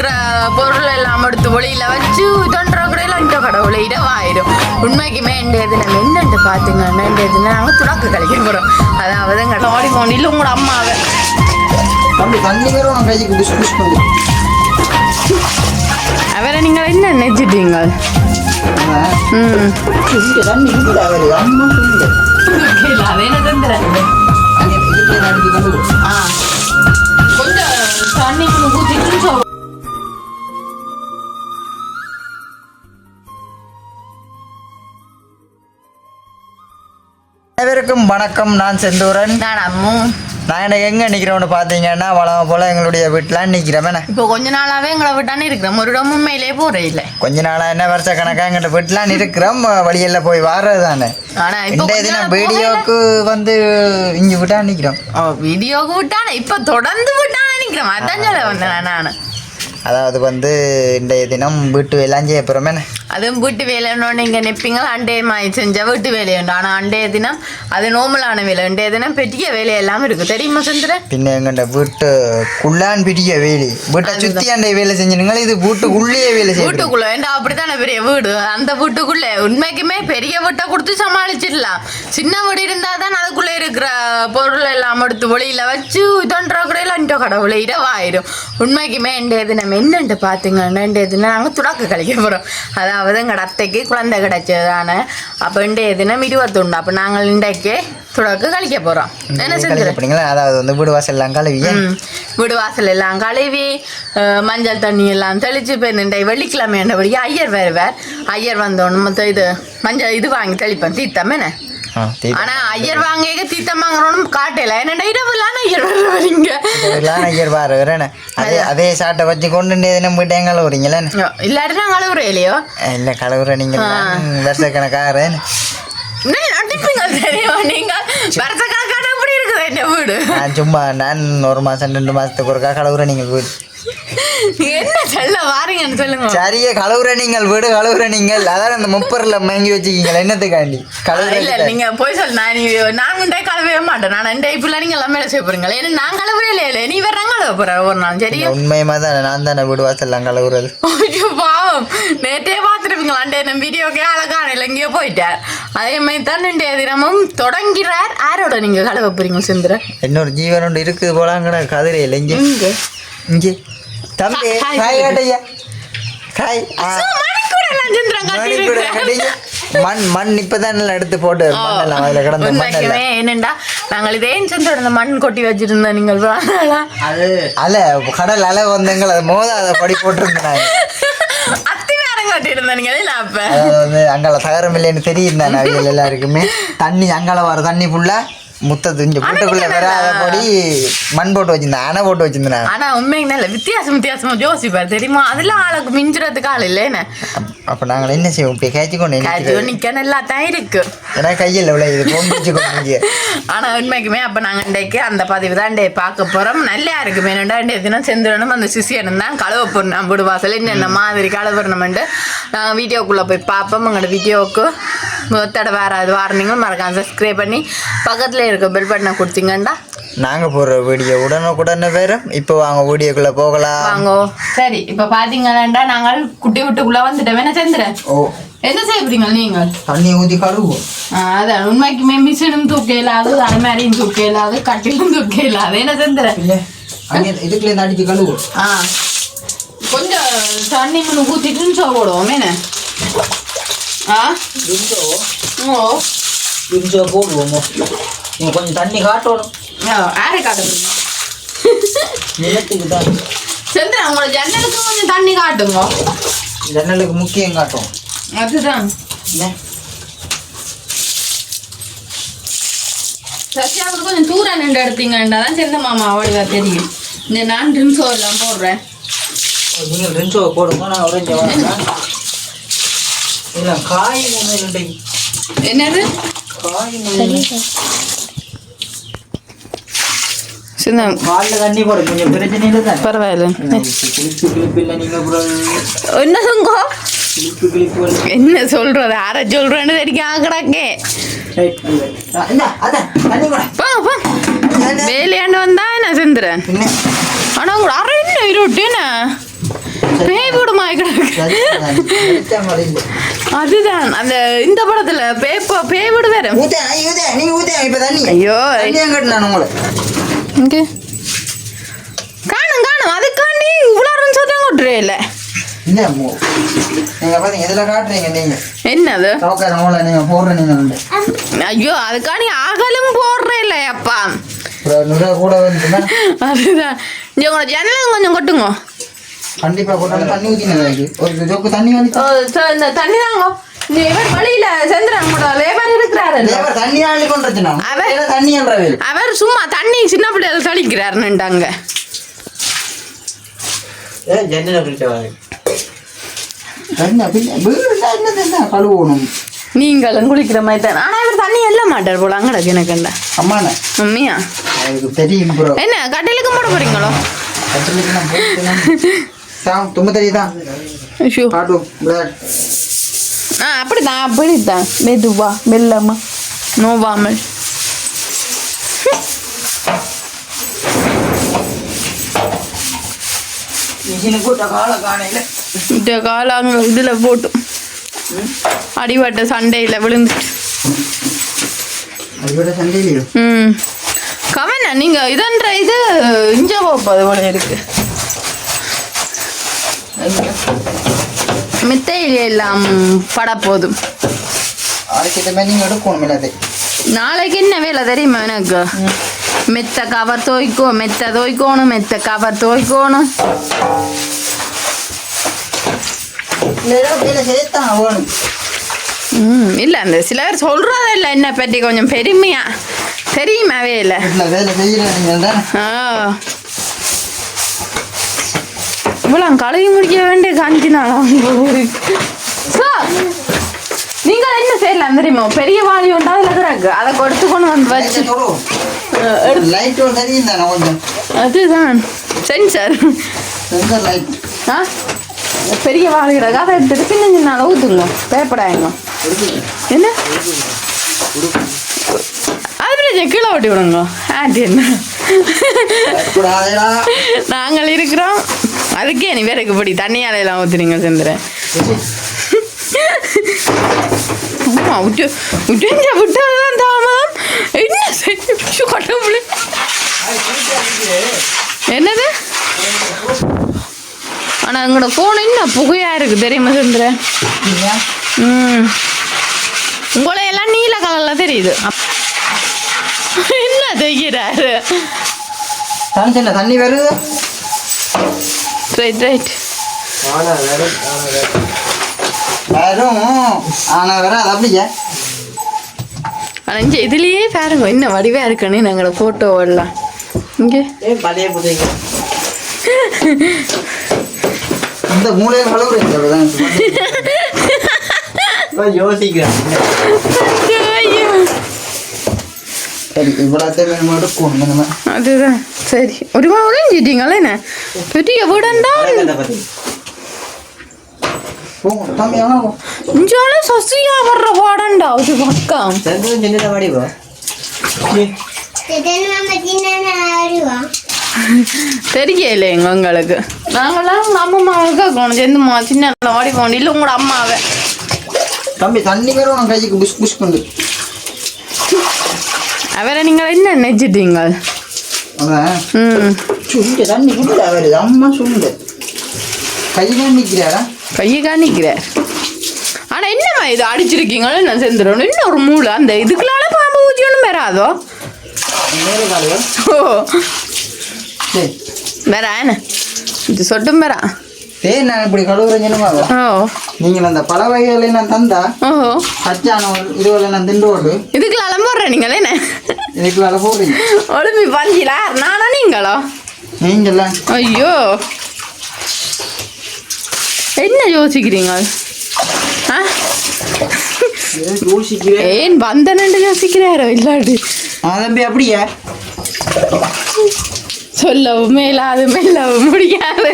இருக்கிற பொருள் எல்லாம் எடுத்து ஒளியில வச்சு தொண்டரை கூட எல்லாம் இந்த கடவுளை இடவாயிரும் உண்மைக்குமே இந்த தினம் என்னென்று பார்த்துங்கன்னா இந்த தினம் நாங்கள் துடக்கு கழிக்க போகிறோம் அதாவது எங்கள் ஓடி போனில் உங்களோட அம்மாவை அவரை நீங்கள் என்ன நினைச்சிட்டீங்க? ம் இங்க தண்ணி அம்மா அனைவருக்கும் வணக்கம். நான் செந்தூரன். நான் அம்மு. நான் எனக்கு எங்க நிக்கிறோம்னு பாத்தீங்கன்னா வளம் போல எங்களுடைய வீட்டுல நிக்கிறேன் இப்போ கொஞ்ச நாளாவே எங்களை விட்டானே இருக்கிறோம் ஒரு இடம் உண்மையிலே போறே இல்லை கொஞ்ச நாளா என்ன வருஷ கணக்கா எங்கிட்ட வீட்டுல இருக்கிறோம் வழியில போய் வர்றது தானே கொஞ்ச தினம் நாள் வீடியோக்கு வந்து இங்க விட்டா நிக்கிறோம். ஓ வீடியோக்கு விட்டானே இப்போ தொடர்ந்து விட்டானே நிற்கிறேன் அதான் சொல்ல வந்தேன் நான் அதாவது வந்து இன்றைய தினம் வீட்டு எல்லாம் செய்ய அதுவும் வீட்டு வேலைன்னு நீங்கள் நிற்பீங்க அண்டே மாய் செஞ்ச வீட்டு வேலையுண்டு ஆனால் அண்டைய தினம் அது நோமலான வேலை. அண்டைய தினம் பெரிய வேலையெல்லாம் இருக்கு. தெரியுமா சுந்தரன் பின்ன எங்கண்ட வீட்டுக்குள்ளான் பிடிக்க வேலி. வீட்டை சுத்தி அண்டை வேலை செஞ்சிருங்களா இது வீட்டுக்குள்ளேயே வேலை செய்யும் வீட்டுக்குள்ள ஏண்டா அப்படித்தானே பெரிய வீடு? அந்த வீட்டுக்குள்ள. உண்மைக்குமே பெரிய வீட்டை கொடுத்து சமாளிச்சிடலாம். சின்ன வீடு இருந்தா தான் அதுக்குள்ள இருக்கிற பொருள் எல்லாம் எடுத்து ஒளியில வச்சு இதன்ற கூட எல்லாம் இந்த கடவுளை இடவாயிரும் உண்மைக்குமே இந்த தினம் என்னன்ட்டு பார்த்துங்கன்னா இந்த தினம் நாங்கள் துடக்கு கழிக்க போகிறோம் அதாவது எங்கள் அத்தைக்கு குழந்தை கிடைச்சதானே அப்போ இன்றைய தினம் இருபத்தொன்று அப்போ நாங்கள் இன்றைக்கு துடக்கு கழிக்க போகிறோம் என்ன செஞ்சிரு அப்படிங்களா அதாவது வந்து வீடு வாசல் எல்லாம் கழுவிய ம். வீடு வாசல் எல்லாம் கழுவி மஞ்சள் தண்ணி எல்லாம் தெளிச்சு இப்போ இந்த வெள்ளிக்கிழமை என்னபடி ஐயர் வருவார் ஐயர் வந்தோன்னு இது மஞ்சள் இது வாங்கி தெளிப்பேன் தீர்த்தம் என்ன ஆனா ஐயர் வாங்க தீர்த்தம் வாங்குறோம் காட்டல என்னடா இரவுலாம் ஐயர் வர வரீங்க. ஐயர் பாரு வரேனே அதே அதே சாட்டை வச்சு கொண்டு தினம் போயிட்டு கழுவுறீங்களே இல்லாட்டி நான் கழுவுற இல்லையோ இல்லை கழுவுற வருஷக்கணக்காக நீங்க? வருஷ கணக்கான எப்படி இருக்குது என்ன வீடு? நான் சும்மா நான் ஒரு மாதம் ரெண்டு மாதத்துக்கு ஒருக்கா கழுவுற நீங்கள் வீடு. என்ன சொல்ல வாரீங்கன்னு சொல்லுங்க. சரியே கழுவுற நீங்கள் வீடு கழுவுற நீங்கள். அதான் அந்த முப்பரில் மங்கி வச்சுக்கீங்களா என்னத்துக்காண்டி? கழுவுற இல்ல நீங்க போய் சொல்ல நான் நீ நான் உண்டே கழுவவே மாட்டேன். நான் ரெண்டு இப்பெல்லாம் நீங்க எல்லாமே செய்ய போறீங்களா? ஏன்னா நான் கழுவுறே இல்லையே நீ வேற கழுவ போற ஒரு நாள் சரியா? உண்மையமா தான் நான் தானே வீடு வாசல்லாம் கழுவுறது? ஐயோ பாவம். நேற்றே பார்த்துருப்பீங்களா அண்டே நம்ம வீடியோக்கே அழகான எங்கேயோ போயிட்டார் அதே மாதிரி தான் இன்றைய தினமும் தொடங்கிறார் யாரோட நீங்க கழுவ போறீங்க சுந்தர இன்னொரு ஜீவன் ஒன்று இருக்குது போலாங்கடா கதிரையில் இங்கே. இங்கே. இங்கே. தம்பி ஹாய் காய் காட்டையா காய் மணி மண் மண் இப்பதான் நல்லா எடுத்து போட்டு மண்ணெல்லாம் அதில் கிடந்த மண்ணெல்லாம். என்னண்டா? நாங்கள் இதே மண் கொட்டி வச்சிருந்தோம் நீங்கள் அது. அலை கடல் அலை வந்தங்கள் அது மோத அதை படி வந்து அங்கால தகரம் இல்லைன்னு அவியல் எல்லாருக்குமே. தண்ணி அங்கால வர தண்ணி ஃபுல்லா முத்தத்து இங்கே வீட்டுக்குள்ள வராத படி மண் போட்டு வச்சிருந்தேன் அணை போட்டு வச்சிருந்தேன் ஆனா உண்மைக்கு நல்ல வித்தியாசம் வித்தியாசமா யோசிப்பார் தெரியுமா? அதெல்லாம் ஆளுக்கு மிஞ்சுறதுக்கு ஆள் இல்லைன்னு அப்போ நாங்கள் என்ன செய்வோம்? இப்படி கேட்சி கொண்டு நிற்கிறது நிக்க நல்லா தான் இருக்கு. ஏன்னா கையில் உள்ள இது பொம்பிச்சு கொண்டு ஆனா உண்மைக்குமே அப்ப நாங்க இன்றைக்கு அந்த பதிவு தான் டே பார்க்க போறோம். நல்லா இருக்கு வேணும்டா இன்றைய தினம் செந்துடணும் அந்த சிசியனும் தான் கழுவ போடணும் வீடு வாசல் என்னென்ன மாதிரி கழுவுறணுமெண்டு நாங்கள் வீடியோக்குள்ள போய் பார்ப்போம். உங்களோட வீடியோவுக்கு தடவை வேறாவது வாரணிங்களும் மறக்காம சப்ஸ்கிரைப் பண்ணி பக்கத்துல இருக்க. பெல் பட்டனை கொடுத்தீங்கண்டா? நாங்கள் போடுற வீடியோ உடனுக்குடனே வேறு இப்போ வாங்க வீடியோக்குள்ளே போகலாம். வாங்கோ. சரி இப்ப பாத்தீங்கன்னா நாங்கள் குட்டி விட்டுக்குள்ள வந்துட்டோம். என்ன செந்துறேன் ஓ. என்ன செய்யறீங்க நீங்கள்? தண்ணி ஊற்றி கழுவுவோம் ஆ, அதான். உண்மைக்குமே மிஷினும் தூக்க இயலாது அலமாரியும் தூக்க இயலாது கட்டிலும் தூக்க இயலாது என்ன அங்கே இதுக்குள்ளே அடிச்சு கழுவுவோம் ஆ. கொஞ்சம் தண்ணி முன்னு ஊற்றிட்டு சோ போடுவோம். என்ன? ஆ? ஓ. போடுவோம். நீங்கள் கொஞ்சம் தண்ணி காட்டணும். ஆரை காட்டுங்க நிலத்துக்கு தான். செந்துறேன் உங்களோட ஜன்னலுக்கு கொஞ்சம் தண்ணி காட்டுங்க. ஜன்னலுக்கு முக்கியம் காட்டும். அதுதான். என்ன? சசியாவுக்கு கொஞ்சம் தூரம் நின்று எடுத்தீங்கன்னா தான் செந்த மாமா அவ்வளோதா தெரியும். இந்த நான் ட்ரிம்ஸோ எல்லாம் போடுறேன். நீங்கள் ரெண்டோ போடுங்க நான் உடஞ்ச வரேன். இல்லை காய் என்னது? காய் ஒன்று சின்ன காலில் தண்ணி போட கொஞ்சம் பிரச்சனை இல்லை தான் பரவாயில்ல கிளிப்பு கிளிப்பு இல்லை நீங்கள் அப்புறம் என்ன சொங்கோ கிளிப்பு கிளிப்பு. என்ன சொல்றது அரை சொல்றேன்னு தெரியும் கிடக்கே ரைட், இல்லை. ஆ, இந்தா, அதான், தண்ணி கூட. போ போ வேலையாண்டு வந்தா என்ன பின்ன, ஆனா உங்க அரை என்ன இருட்டு என்ன வெளிச்சம் வருது. அதுதான் அந்த இந்த படத்துல வேற நீங்க ஊத்தேன், இப்ப தண்ணி. ஐயோ இங்க. காணும் காணும். அதுக்காண்டி இவ்வளோ சத்தம் கொட்டுறே இல்ல. என்னது. ஐயோ அதுக்காண்டி அகலும் போடுறே இல்ல அப்பா. அதுதான். உங்களோட ஜன்னலும் கொஞ்சம் கொட்டுங்க. கண்டிப்பா தண்ணி ஊத்தினது தண்ணி தண்ணி தாங்க. இவர் வழியில செந்திரன் கூட லேபர் இருக்கிறாரு. லேபர் தண்ணி தண்ணி. அவர் சும்மா தண்ணி சின்ன பிள்ளைகள் தெளிக்கிறாருன்னுட்டாங்க. நீங்களும் குளிக்கிற மாதிரி தான். ஆனா இவர் தண்ணி எல்ல மாட்டார் போல அங்கடக்கு எனக்குண்டா அம்மாண்ணே. உண்மையா தெரியும் என்ன கட்டிலுக்கு போட போறீங்களோ? கட்டிலுக்கு தும்ப தெரியுதான் ஐயோ. ஆ அப்படிதான் அப்படித்தான் மெதுவா மெல்லமா. நோவாமல் இந்த காலாங்க இதுல போட்டு. அடிபட்ட சண்டையில விழுந்துட்டு ம். கவன நீங்க இதன்ற இது இஞ்ச போப்பது போல இருக்கு. நீங்கள் எடுக்கணும் எல்லாத்தையும் நாளைக்கு என்ன வேலை தெரியுமா எனக்கு? மெத்த கவர் துவைக்கோ மெத்த துவைக்கணும் மெத்த கவர் துவைக்கணும். ம் இல்லை அந்த சிலர் சொல்றதே இல்லை என்ன பற்றி கொஞ்சம் பெருமையா தெரியுமா வேலை? ஆ. இவ்வளோ கழுவி முடிக்க வேண்டிய காஞ்சினாலும் நீங்கள் என்ன செய்யலாம் தெரியுமா? பெரிய வாளி உண்டா அதில் கிடக்கு? அதை கொடுத்து கொண்டு வந்து வச்சு. அதுதான். சென்சார் சென்சர் லைட் ஆ? பெரிய வாளி கிடக்கு. அதை எடுத்துட்டு சின்ன சின்ன அளவு ஊற்றுங்க பயப்படாங்க என்ன? அது கீழே ஓட்டி விடுங்க. ஆண்டி என்ன? நாங்கள் இருக்கிறோம். அதுக்கே நீ வேலைக்கு படி தண்ணி அலையெல்லாம் ஊற்றுறீங்க செந்துறேன் அம்மா விட்டு விட்டுஞ்ச விட்டாதான் தாமதம். என்ன செய்ய கடவுளே என்னது? ஆனால் எங்களோட ஃபோன் என்ன புகையா இருக்குது தெரியுமா சந்திரன் ம். உங்களை எல்லாம் நீல கலரில் தெரியுது. அப்- என்ன செய்கிறாரு தண்ணி வருது. ரைட் ரைட் ஆனால் இங்கே இதுலேயே பாருங்க என்ன வடிவாக இருக்குன்னு எங்களோட ஃபோட்டோ எல்லாம். இங்கே. பழைய புதைங்க இந்த மூலையில் கழுவுறீங்க யோசிக்கிறேன். சரி இவ்வளோத்தையும் நம்ம எடுக்கணும் அதுதான். சரி. ஒரு மாதிரி ஒழிஞ்சிட்டீங்களே என்ன? பெரிய வீடண்டா வாடண்டா ஒரு பக்கம். சந்திரன் சின்னதை வாடிவா? தெரியல எங்க உங்களுக்கு. நாங்களாம் உங்க அம்மா கேட்கணும் சேர்ந்துமா சின்ன வாடி போகணும். இல்லை உங்களோட அம்மாவை. தம்பி தண்ணி வரும் கைக்கு புஷ் புஷ் பண்ணு அவரை நீங்கள் என்ன நினைச்சிட்டீங்க? ம் சுண்டு தண்ணி குடில வருது அம்மா சுண்டு. கையில் நிற்கிறாரா? கையை காணிக்கிறார் ஆனா என்னம்மா இது அடிச்சிருக்கீங்களோ நான் செந்துடணும் இன்னும் ஒரு மூளை? அந்த இதுக்குள்ளால பாம்பு ஊற்றி ஒன்றும் வராதோ? ஓ. சரி வரா என்ன? இது சொட்டும் வரா. சரி நான் இப்படி கழுவுறேன்னு ஓ. நீங்கள் அந்த பல வகைகளை நான் தந்தா ஓஹோ. கச்சான இதுவரை நான் திண்டு இதுக்குள்ள நீங்கள் என்ன? வேலை போடுறீங்க. ஒளிம்பி பஞ்சிலா நானா நீங்களோ? நீங்கள ஐயோ. என்ன யோசிக்கிறீங்க? ஆ? யோசிக்கிறேன் ஏன் வந்தனண்டு யோசிக்கிறாரோ? இல்லாடி தம்பி அப்படியா. சொல்லவும் மேலாது மெல்லவும் முடியாது.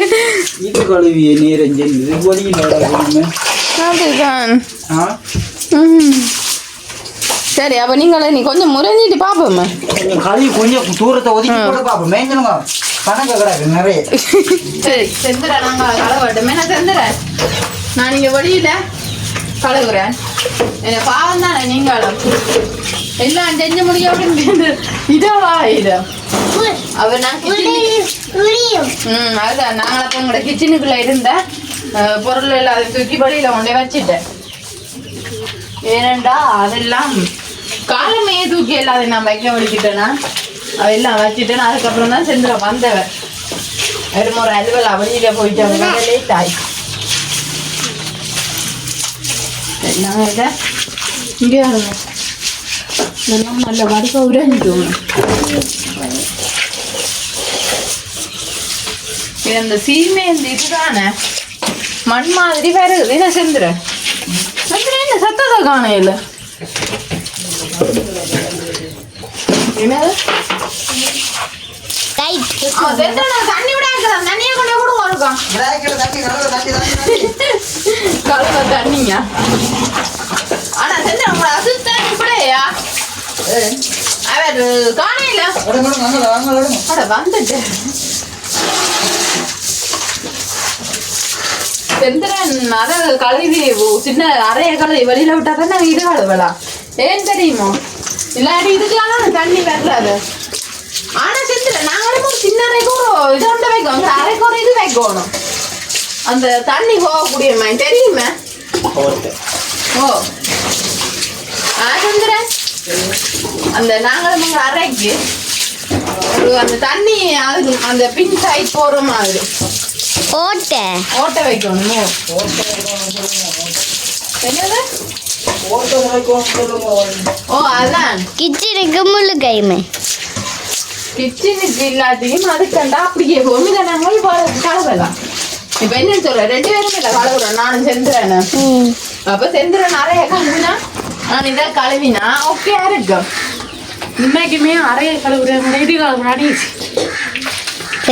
இது கழுவிய ஒளியில் அதுதான். ஆ? ம். சரி அப்ப நீங்களே நீ கொஞ்சம் முறைஞ்சிட்டு கொஞ்சம் கழுவி கொஞ்சம் தூரத்தை ஒதுக்கி கூட பார்ப்போம் மேய்ஞ்சனுங்க கணக்கு கிடக்கு நிறைய. சரி செந்துற நாங்க களவட்டும் என்ன செந்துற? நான் இங்க வெளியில கழுகுறேன் என்ன பாவம் தானே நீங்களும். எல்லாம் செஞ்சு முடிய அப்படின்னு இதவா இது அவர் நான் ம் அதுதான். நாங்கள் அப்போ உங்களோட கிச்சனுக்குள்ள இருந்த பொருள் எல்லாம் அதை தூக்கி வெளியில கொண்டே வச்சுட்டேன். ஏனண்டா அதெல்லாம் காலமே தூக்கி இல்லாத நான் வைக்க வலிக்கிட்டேன்னா எல்லாம் வச்சுட்டேன் அதுக்கப்புறம் தான் செந்திர வந்தவர் வெறும் ஒரு அலுவலா அவளியில போயிட்டவங்க லேட் ஆகி என்ன இதை? இங்கே இருங்க. நல்ல வடிவ உரைஞ்சிடும் இது அந்த சீமை இந்த இதுதானே? மண் மாதிரி வருது. என்ன செந்திர செந்துற என்ன சத்தத்தை காணையில என்னது? தண்ணி விட தண்ணியை கொண்டு கூட தண்ணி கழுவு, ஆனா செந்துற உங்களை அசிஸ்டன் இப்படியா? அவர் காணையில விடுங்க, விடுங்க, விடுங்க. அட வந்துட்டு. செந்திரன் அதை கழுவி சின்ன அறைய கழுவி வெளியில விட்டா தான் நாங்கள் இது கழுவலாம். ஏன் தெரியுமோ? இல்லாட்டி இதுக்கெல்லாம் தண்ணி வரலாது ஆனா செந்திரன் நாங்களும் ஒரு சின்ன அறைக்கு ஒரு இது ஒன்று வைக்கணும் ஒரு இது வைக்கணும். அந்த தண்ணி போகக்கூடிய மாதிரி தெரியுமே? ஓ. ஆ செந்திரன். அந்த நாங்களும் உங்க அறைக்கு ஒரு அந்த தண்ணி அது அந்த பின் சைட் போற மாதிரி. ஓட்டை. ஓட்ட வைக்கணுமோ என்னது. ஓ அதான். கிச்சனுக்கு முள்ளு கைமை கிச்சனுக்கு இல்லாட்டியும் அதுக்கண்டா அப்படியே இதை நாங்கள் கலவலாம் இப்ப என்ன சொல்ற? ரெண்டு பேரும் இல்லை கலவுறோம் நானும் செந்துறேன் அப்ப செந்துறேன் நிறைய கழுவினா நான் இதை கழுவினா ஓகே இருக்கும் இன்னைக்குமே அறைய கழுவுறேன் இது கழுவுறாடி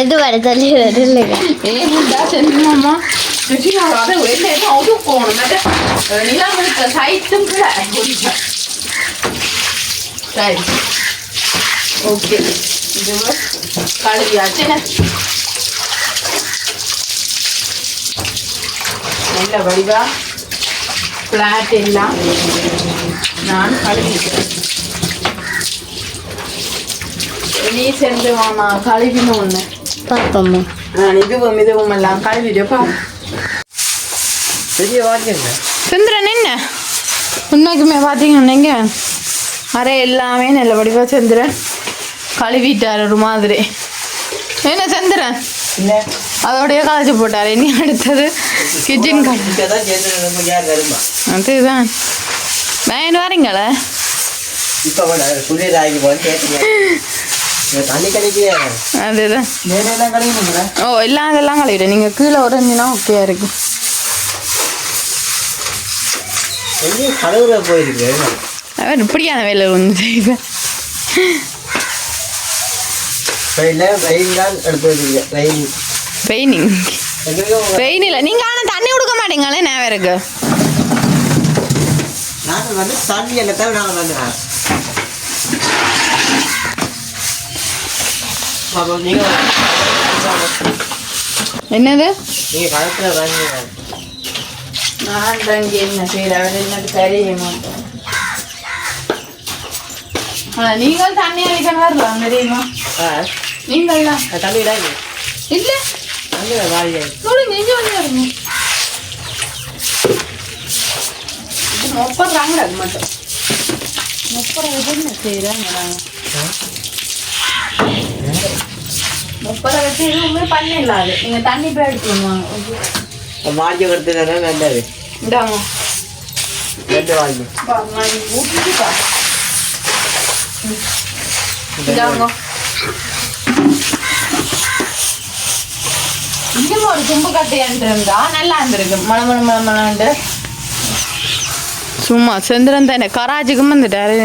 எது வர சொல்லி இல்லைங்க ஏன்டா செஞ்சுமாமா அதை வெளியே அதுவும் போகணும். மற்ற நிலாமலுக்கு சைட்டும் கூட சரி ஓகே இது கழுவியாச்சு நல்ல வடிவா ஃப்ளாட் எல்லாம் நான் கழுவிக்கிறேன் நீ சென்று மாமா கழுவின ஒன்று பாப்போம்மா நான் இதுவும் இதுவும் எல்லாம் கழுவிடுப்பா பெரிய என்ன உண்மைக்குமே பார்த்தீங்கன்னீங்க அரை எல்லாமே நல்ல வடிவாக சந்திரன் கழுவிட்டார் ஒரு மாதிரி. என்ன சந்திரன் இல்லை. அதோடய களைச்சி போட்டார் இனி அடுத்தது கிச்சன் அதுதான். வேன் வரீங்களே? அதுதான்? ஓ எல்லாம் அதெல்லாம் கழுவிடு. நீங்கள் கீழே உறைஞ்சினா ஓகே இருக்கு. எங்கேயும் கழுவுற போயிருக்கு. அவர் இப்படியான வேலை ஒன்று செய்வேன் ட்ரெயினில் ட்ரெயின் தான் எடுத்து வச்சுருங்க ட்ரெயின் பெயினிங் பெயின் இல்லை. நீங்கள் ஆனால் தண்ணி கொடுக்க மாட்டீங்களே இருக்கு. நாங்கள் வந்து தண்ணி தவிர நாங்கள் வந்து என்னது? நீங்கள் கழுத்தில் தண்ணி நான் தங்கி என்ன செய்யற அவர் என்னது தெரிய மாட்டேன் நீங்கள் தண்ணி அடிக்க வரலாம் தெரியுமா? நீங்கள் தண்ணி இடாங்க இல்ல. தண்ணி வாரி சொல்லு நெஞ்சு வந்து முப்படுறாங்க அது மட்டும். முப்படுறது என்ன செய்யறாங்க முப்பதை வச்சு எதுவுமே பண்ணிடலாம் அது நீங்க தண்ணி போய் எடுத்துருவாங்க மாற்றி கொடுத்ததுனா நல்லது இந்தாங்க ரெண்டு வாங்கி இதாங்க இன்னும் ஒரு தும்பு கட்டையாண்டு இருந்தா நல்லா இருந்திருக்கு மழை மழாண்டு சும்மா செந்திரன் தானே கராஜுக்கு வந்துட்டாரு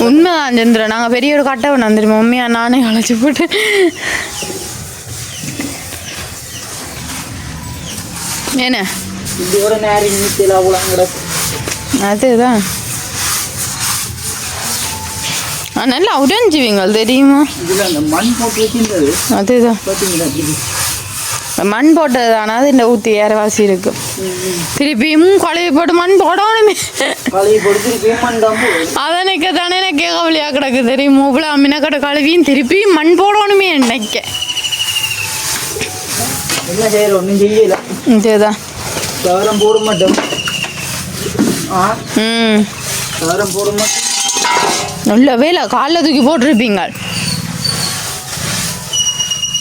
உண்மைதான் செந்திரன் நாங்கள் பெரிய ஒரு கட்டை ஒன்று வந்துருமா உண்மையா நானே அழைச்சி போட்டு கிடக்கும் அதுதான். நல்லா உடைஞ்சுவீங்க தெரியுமா? அதுதான். மண் போட்டது ஆனால் இந்த ஊற்றி ஏறவாசி இருக்கும் திருப்பியும் குழைய போட்டு மண் போடணுமே. அதனைக்க தானே எனக்கு கவலையாக கிடக்கு தெரியும்? இவ்வளோ அம்மினக்கடை கழுவியும் திருப்பி மண் போடணுமே நினைக்க என்ன செய்யற ஒன்றும் செய்யல இதேதான் தவறம் போட மாட்டோம் ம் தவறம் போட மாட்டோம் நல்ல வேலை காலில் தூக்கி போட்டிருப்பீங்க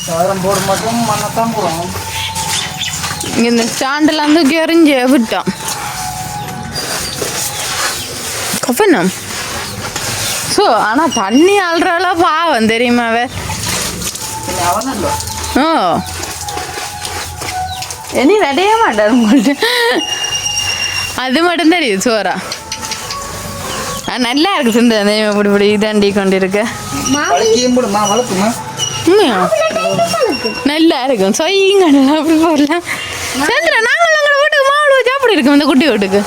தவறம் போட மாட்டோம் மண்ணத்தான் போடுவோம் இந்த ஸ்டாண்டெல்லாம் தூக்கி எறிஞ்சு விட்டோம் கவனம் ஸோ ஆனால் தண்ணி அல்றால பாவம் தெரியுமாவே ஆ இனி நிறைய மாட்டார் உங்கள்கிட்ட அது மட்டும் தெரியும் சோறா ஆ, நல்லா இருக்கு சிந்த இப்படி இப்படி இதாண்டி கொண்டு இருக்க வளர்க்கியும் போடுமா வளர்க்குமா உண்மையா நல்லா இருக்கும் சொய்யுங்க அப்படி போடலாம் சந்திரா நாங்கள் எங்களோட வீட்டுக்கு மாவுளை வச்சு அப்படி இருக்கும் இந்த குட்டி வீட்டுக்கு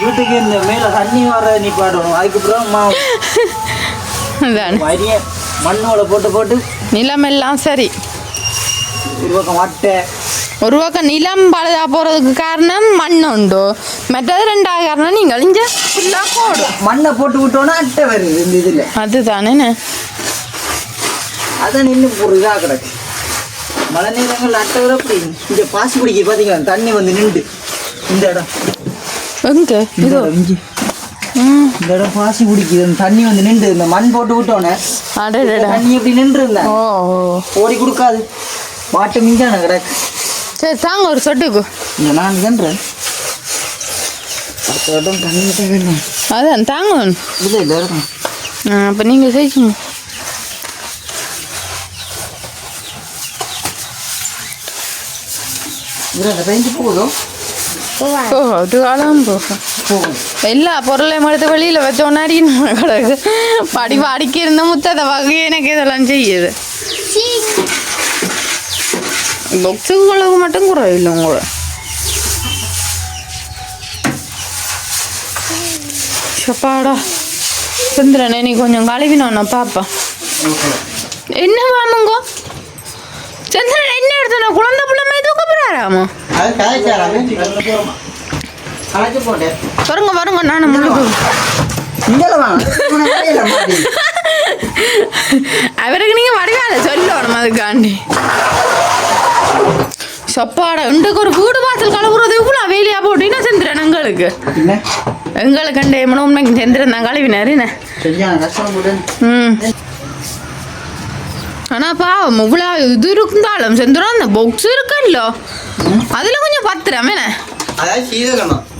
வீட்டுக்கு இந்த மேலே தண்ணி வர நீ பாடணும் அதுக்கப்புறம் மா அதான் வரிய மண்ணோட போட்டு போட்டு நிலமெல்லாம் சரி ஒரு பக்கம் மட்டை ஒரு பக்கம் நிலம் பழுதா போகிறதுக்கு காரணம் மண் உண்டு. மற்றது ரெண்டாவது காரணம் நீங்கள் இங்கே ஃபுல்லாக போடும் மண்ணை போட்டு விட்டோன்னா அட்டை வருது இந்த இதில். அதுதானே அதான் நின்று ஒரு இதாக கிடக்கு. மழை நேரங்கள் அட்டை வர அப்படி இங்கே. பாசி பிடிக்க பார்த்தீங்களா தண்ணி வந்து நின்று. இந்த இடம். எங்கே? இதோ. இங்கே. இந்த இடம் பாசி பிடிக்குது தண்ணி வந்து நின்று. இந்த மண் போட்டு விட்டோன்னே தண்ணி எப்படி நின்று இருந்தேன். ஓடி கொடுக்காது. வாட்டு மிஞ்சான கிடக்கு. சரி தாங்க ஒரு சொட்டுக்கு. நான் கன்றேன் தண்ணி தான் வேணும். அதான் தாங்க இல்லை இல்லை இருக்கும் அப்போ நீங்கள் செய்யுங்க. அந்த எல்லா பொருளையும் எடுத்து வெளியில் வச்சோன்னா அடிக்கணும். கிடக்கு. படி அடிக்க இருந்த முத்தத வகை எனக்கு இதெல்லாம் செய்யுது. பொக்ஸுங்களுக்கு மட்டும் குறையில்லை உங்களை சப்பாடா சுந்தரனே நீ கொஞ்சம் கழுவினோன்னா பாப்பா என்ன வாமுங்கோ சந்திரன் என்ன எடுத்தோன்னா குழந்தை பிள்ளை மாதிரி தூக்க போறாராமா அது காய்ச்சாராமே கலக்கி போட்டேன் பாருங்க பாருங்க நான் முழுக்க அவருக்கு நீங்க வடிவால சொல்லணும் அதுக்காண்டி சப்பாடா. இன்றைக்கு ஒரு வீடு வாசல் கழுவுறது இவ்வளோ வேலையா போட்டீங்கன்னா சந்திரன் எங்களுக்கு? எங்களுக்கு கண்டே உண்மைக்கு சந்திரன் தான் கழுவினாரு என்ன? ம். ஆனா பாவம் இவ்வளோ இது இருந்தாலும் சந்திரன் அந்த பாக்ஸ் இருக்குல்ல அதுல கொஞ்சம் பத்திரம் என்ன?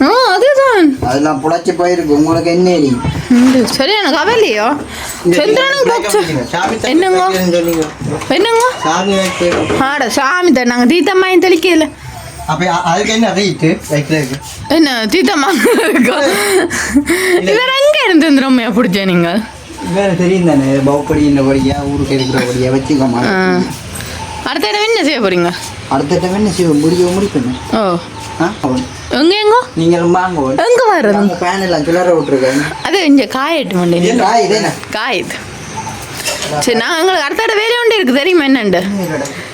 ஆ அதுதான். அதெல்லாம் புழைச்சி போயிருக்கு. உங்களுக்கு என்ன எலி இந்த சரியான கவலையோ சந்திரனுக்கு என்னங்க? என்னங்க? ஆட சாமி தான் நாங்கள் தீத்தம்மா தெளிக்கல? என்ன தீத்தம்மா இவர் எங்க இருந்து ரம்மையா பிடிச்ச நீங்க? வேற தெரியும் தானே ஊருக்கு இருக்கிற படியா வச்சுக்கோமா. அடுத்த இடம் என்ன செய்ய போறீங்க? அடுத்த டைம் என்ன செய்வோம்? முடிய முடிக்கணும் ஓ. எங்க எங்கோ நீங்கள் வாங்க. எங்க வர்றது உங்க ஃபேன் எல்லாம் கிளற விட்டுருக்காங்க அது இங்க காயட்டு மண்டி காய்? காயுது சரி நான் எங்களுக்கு அடுத்த வேலை ஒன்று இருக்கு. தெரியுமா என்னண்டு?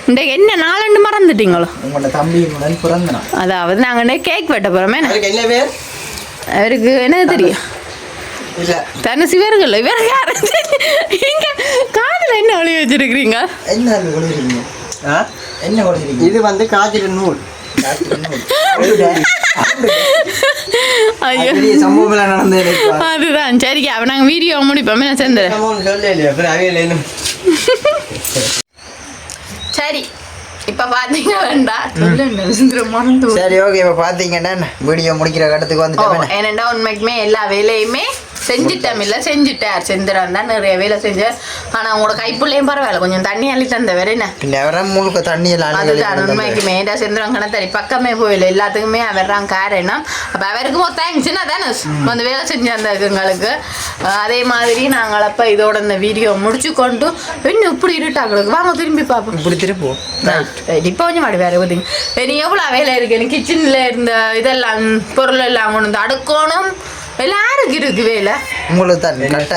இன்றைக்கு என்ன நாலண்டு மறந்துட்டீங்களோ? உங்களோட தம்பியுடன் பிறந்தனா அதாவது நாங்கள் கேக் வெட்ட போகிறோமே என்ன? பேர்? அவருக்கு என்ன தெரியும்? இல்ல. தனுசு இவர்கள் இவர் யாரு? இங்க காதுல என்ன ஒளி வச்சிருக்கிறீங்க? என்ன கொடுக்குறீங்க இது வந்து காய்ச்சல் நூல். அதுதான். சரி அப்ப நாங்க வீடியோ முடிப்போம். என்ன சேர்ந்து? சம்பவம் சொல்ல இல்லையா. அப்புறம் அவையில் என்ன சரி இப்ப பாத்தீங்க வேண்டாம் சொல்லுங்க சரி ஓகே இப்போ பார்த்தீங்கன்னா வீடியோ முடிக்கிற கட்டத்துக்கு வந்துட்டேன் ஏனண்டா உண்மைக்குமே எல்லா வேலையுமே செஞ்சுட்டோம் இல்ல செஞ்சுட்டார். செஞ்சிடான் தான் நிறைய வேலை செஞ்சார். ஆனா உங்களோட கைப்புள்ளையும் பரவாயில்ல கொஞ்சம் தண்ணி அள்ளி தந்த வேற என்ன முழுக்க தண்ணி அதுதான் உண்மைக்குமே ஏடா செந்திரம் கணத்தடி. பக்கமே போயில எல்லாத்துக்குமே அவர் தான் காரணம். அப்போ அவருக்கு ஒரு தேங்க்ஸ் என்ன தானே வந்து வேலை செஞ்சு அந்த எங்களுக்கு அதே மாதிரி நாங்கள் அப்போ இதோட இந்த வீடியோ முடிச்சு கொண்டு இன்னும் இப்படி இருட்டாங்களுக்கு வாங்க திரும்பி பார்ப்போம். இப்படி திருப்போம். இப்போ கொஞ்சம் மாடி வேறு ஊதிங்க இனி எவ்வளோ வேலை இருக்கு? கிச்சனில் இருந்த இதெல்லாம் பொருள் எல்லாம் கொண்டு வந்து அடுக்கணும். எல்லாருக்கு இருக்கு வேலை. உங்களுக்கு தான் கட்ட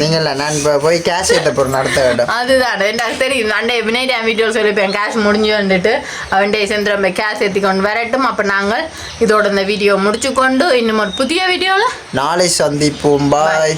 நீங்கள நான் போய் கேஷ் ஏற்ற போகிறேன் அடுத்த இடம் அதுதான் எனக்கு தெரியும். அண்டே வினைடா வீடியோ சொல்லிப்பேன் கேஷ் முடிஞ்சு வந்துட்டு அவன் செந்திரம் கேஷ் ஏற்றி கொண்டு வரட்டும். அப்போ நாங்கள் இதோட இந்த வீடியோ முடிச்சு கொண்டு இன்னும் ஒரு புதிய வீடியோவில் நாளை சந்திப்போம். பாய்